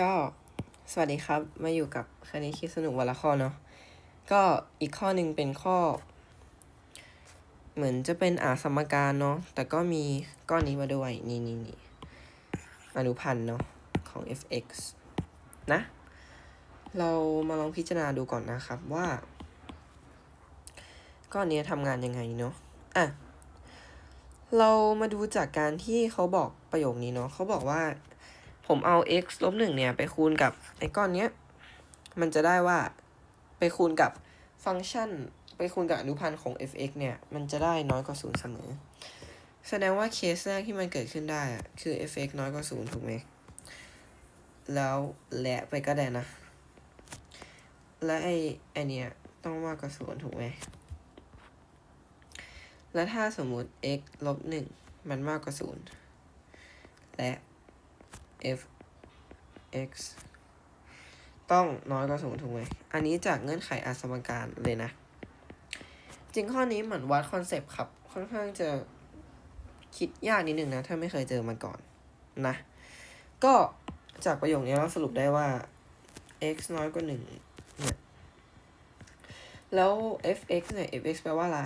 ก็สวัสดีครับ มาอยู่กับคณิตคิดสนุกวันละข้อเนาะก็อีกข้อหนึ่งเป็นข้อ เหมือนจะเป็นอาสมการเนาะแต่ก็มีก้อนนี้มาด้วย นี่นี่นี่อนุพันธ์เนาะของ f(x) นะ เรามาลองพิจารณาดูก่อนนะครับว่า ก้อนนี้ทำงานยังไงเนาะอะเรามาดูจากการที่เขาบอกประโยคนี้เนาะเขาบอกว่า ผมเอา x ลบหนึ่งเนี่ยไปคูณกับไอ้ก้อนเนี้ย มันจะได้ว่าไปคูณกับฟังก์ชัน ไปคูณกับอนุพันธ์ของ f(x) เนี่ย มันจะได้น้อยกว่าศูนย์เสมอ แสดงว่าเคสแรกที่มันเกิดขึ้นได้อะคือ f(x) น้อยกว่าศูนย์ถูกไหม แล้วและไปก็ได้นะ และไอ้ไอเนี้ยต้องมากกว่าศูนย์ถูกไหม แล้วถ้าสมมุติ x ลบหนึ่งมันมากกว่าศูนย์และ f x ต้องน้อยกว่าศูนย์ถูกไหม อันนี้จากเงื่อนไขอาสมการเลยนะ จริงข้อนี้เหมือนวัดคอนเซปต์ครับ ค่อนข้างจะคิดยากนิดนึงนะ ถ้าไม่เคยเจอมาก่อนนะ ก็จากประโยคนี้เราสรุปได้ว่า x น้อยกว่าหนึ่งเนี่ยแล้ว f(x) เนี่ย f(x) แปลว่าอะไร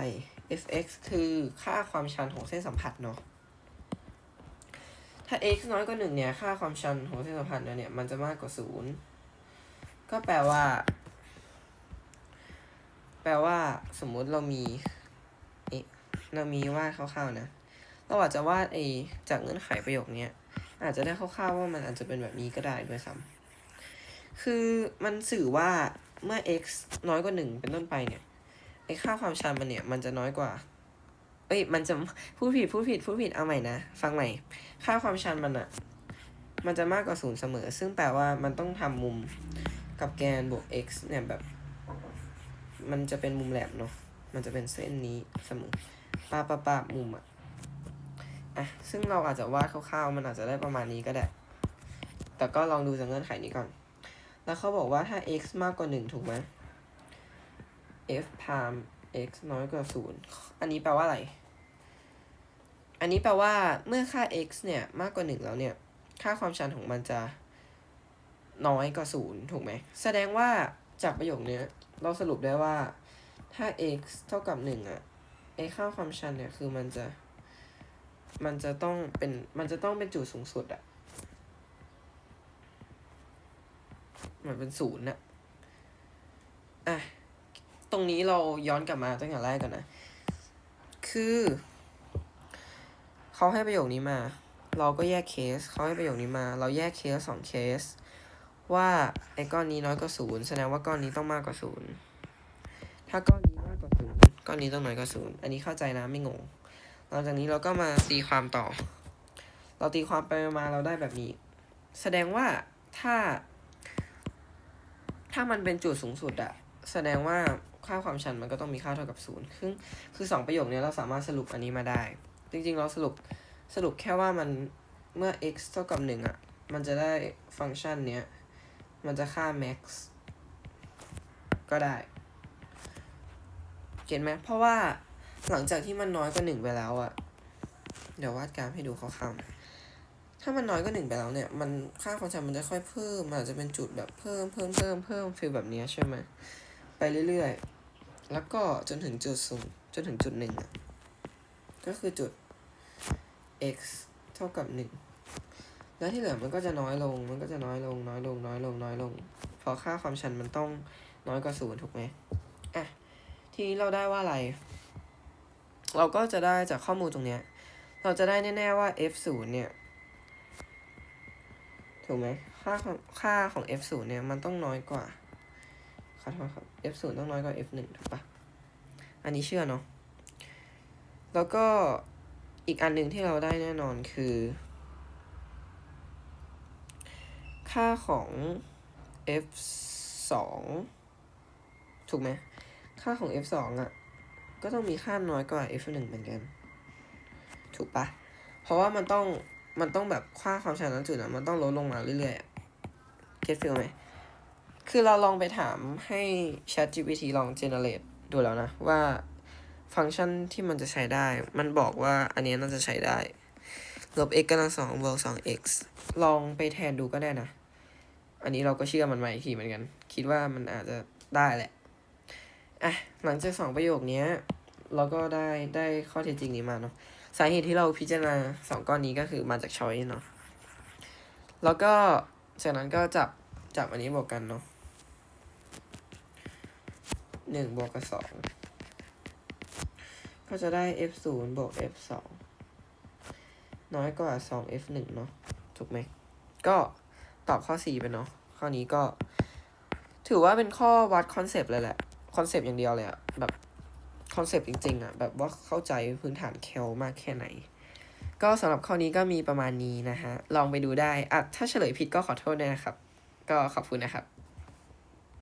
f(x) คือค่าความชันของเส้นสัมผัสเนาะ ถ้า x น้อยกว่าหนึ่งเนี่ย ค่าความชันของเส้นสัมพันธ์เนี่ย มันจะมากกว่าศูนย์ก็แปลว่า แปลว่า สมมุติเรามีเอเรามีวาดคร่าวๆนะ เราอาจจะวาดไอจากเงื่อนไขประโยคนี้อาจจะได้คร่าวๆว่ามันอาจจะเป็นแบบนี้ก็ได้ด้วยซ้ำคือมันสื่อว่าเมื่อ x น้อยกว่าหนึ่งเป็นต้นไปเนี่ยไอค่าความชันมันเนี่ย มันจะน้อยกว่า เอ้ย มันจะพูดผิดพูดผิดพูดผิดเอาใหม่นะ ฟังใหม่ ค่าความชันมันอะมันจะมากกว่าศูนย์เสมอ ซึ่งแปลว่ามันต้องทำมุมกับแกนบวก x เนี่ยแบบ มันจะเป็นมุมแหลมเนาะ มันจะเป็นเส้นนี้เสมอป้าป้าป้ามุมอะอะ ซึ่งเราอาจจะวาดคร่าวๆ มันอาจจะได้ประมาณนี้ก็ได้ แต่ก็ลองดูจากเงื่อนไขนี้ก่อน แล้วเขาบอกว่าถ้า x มากกว่าหนึ่งถูกไหม f พาม x น้อยกว่าศูนย์อันนี้แปลว่าอะไร อันนี้แปลว่าเมื่อค่า x เนี่ยมากกว่าหนึ่งแล้วเนี่ย ค่าความชันของมันจะน้อยกว่าศูนย์ถูกไหม แสดงว่าจากประโยคนี้เราสรุปได้ว่าถ้า x เท่ากับหนึ่งอะไอค่าความชันเนี่ยคือมันจะ มันจะต้องเป็น มันจะต้องเป็นจุดสูงสุดอะมันเป็นศูนย์อะอะ ตรงนี้เราย้อนกลับมาตั้งแต่แรกก่อนนะ คือ เขาให้ประโยคนี้มา เราก็แยกเคสเขาให้ประโยคนี้มา เราแยกเคสสองเคส ว่าไอ้ก้อนนี้น้อยกว่าศูนย์แสดงว่าก้อนนี้ต้องมากกว่าศูนย์ถ้าก้อนนี้มากกว่าศูนย์ก้อนนี้ต้องน้อยกว่าศูนย์อันนี้เข้าใจนะไม่งงหลังจากนี้เราก็มาตีความต่อ เราตีความไปมาเราได้แบบนี้ แสดงว่าถ้า ถ้ามันเป็นจุดสูงสุดอะแสดงว่าค่าความชันมันก็ต้องมีค่าเท่ากับศูนย์คือคือสองประโยคนี้เราสามารถสรุปอันนี้มาได้ จริงๆ เราสรุปสรุปแค่ว่ามันเมื่อ x เท่ากับหนึ่งอะมันจะได้ฟังก์ชันเนี้ย มันจะค่า max ก็ได้ เก็ตไหมเพราะว่าหลังจากที่มันน้อยกว่าหนึ่งไปแล้วอะเดี๋ยววาดกราฟให้ดูคร่าวๆถ้ามันน้อยกว่าหนึ่งไปแล้วเนี่ย มันค่าความชันมันจะค่อยเพิ่มมันอาจจะเป็นจุดแบบเพิ่มเพิ่มเพิ่มเพิ่มฟีลแบบนี้ใช่ไหมไปเรื่อยๆ แล้วก็จนถึงจุดสูงจนถึงจุดหนึ่งอะก็คือจุด x เท่ากับหนึ่งแล้วที่เหลือมันก็จะน้อยลง มันก็จะน้อยลง น้อยลง น้อยลง น้อยลงเพราะค่าความชันมันต้องน้อยกว่าศูนย์ถูกไหมอะ ทีนี้เราได้ว่าอะไร เราก็จะได้จากข้อมูลตรงเนี้ย เราจะได้แน่ๆว่า f ศูนย์เนี่ย ถูกไหม ค่าค่าของ f ศูนย์เนี่ยมันต้องน้อยกว่า ขอโทษครับ f 0ต้องน้อยกว่า f 1ถูกปะอันนี้เชื่อเนาะ แล้วก็ อีกอันหนึ่งที่เราได้แน่นอนคือ ค่าของ f 2ถูกไหม ค่าของ f 2อะ ก็ต้องมีค่าน้อยกว่า f 1เหมือนกัน ถูกปะ เพราะว่ามันต้อง มันต้องแบบค่าความชันนั้นจุดอะมันต้องลดลงมาเรื่อยๆเก็ตฟิลไหม คือเราลองไปถามให้ Chat GPT ลอง generate ดูแล้วนะว่า ฟังก์ชันที่มันจะใช้ได้ มันบอกว่าอันนี้น่าจะใช้ได้ ลบ x กำลังสองบวกสอง x ลองไปแทนดูก็ได้นะ อันนี้เราก็เชื่อมันมาอีกทีเหมือนกัน คิดว่ามันอาจจะได้แหละ อะ หลังจากสองประโยคนี้เราก็ได้ได้ข้อเท็จจริงนี้มาเนาะ สาเหตุที่เราพิจารณาสองก้อนนี้ก็คือมาจากชอยเนาะ แล้วก็จากนั้นก็จับจับอันนี้บวกกันเนาะหนึ่งบวกกับสอง ก็จะได้ f ศูนย์บวก f สองน้อยกว่าสอง f หนึ่งเนาะ ถูกไหม ก็ตอบข้อสี่ไปเนาะ ข้อนี้ก็ ถือว่าเป็นข้อวัดคอนเซปต์เลยแหละ คอนเซปต์อย่างเดียวเลยอะแบบคอนเซปต์จริงๆอะแบบว่าเข้าใจพื้นฐานแคลมากแค่ไหน ก็สำหรับข้อนี้ก็มีประมาณนี้นะฮะ ลองไปดูได้อะถ้าเฉลยผิดก็ขอโทษด้วยนะครับ ก็ขอบคุณนะครับ